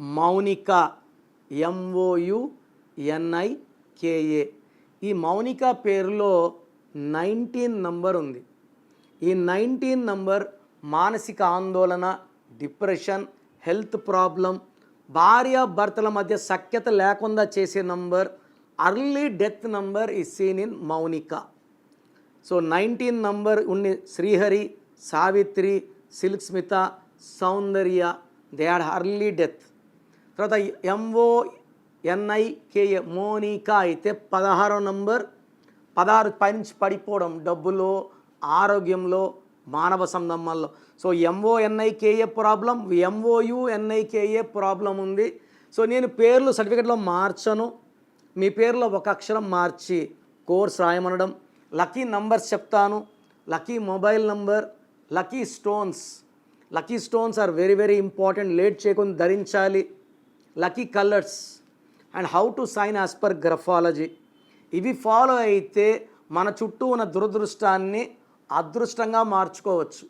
Mounika MoU ఎన్ఐకేఏ ఈ మౌనిక పేరులో nineteen number ఉంది. ఈ నైన్టీన్ నంబర్ మానసిక ఆందోళన డిప్రెషన్ హెల్త్ ప్రాబ్లం భార్య భర్తల మధ్య సఖ్యత లేకుండా చేసే నంబర్ అర్లీ డెత్ నంబర్ ఈ scene in Mounika. So nineteen number Unni Srihari Savitri Silk Smitha Soundarya they are early death. తర్వాత M O N I K A Monika అయితే పదహారో నంబర్. పదహారు పైనుంచి పడిపోవడం డబ్బులో ఆరోగ్యంలో మానవ సంబంధంలో so M O N I K A problem M O U N I K A problem ఉంది. సో నేను పేర్లు సర్టిఫికెట్లో మార్చను. మీ పేర్లో ఒక అక్షరం మార్చి కోర్స్ రాయమనడం. లక్కీ నంబర్స్ చెప్తాను. Lucky mobile number lucky stones. Lucky stones are very very important. Late చేయకుండా ధరించాలి. Lucky colours and how to sign as per graphology. ఇవి ఫాలో అయితే మన చుట్టూ ఉన్న దురదృష్టాన్ని అదృష్టంగా మార్చుకోవచ్చు.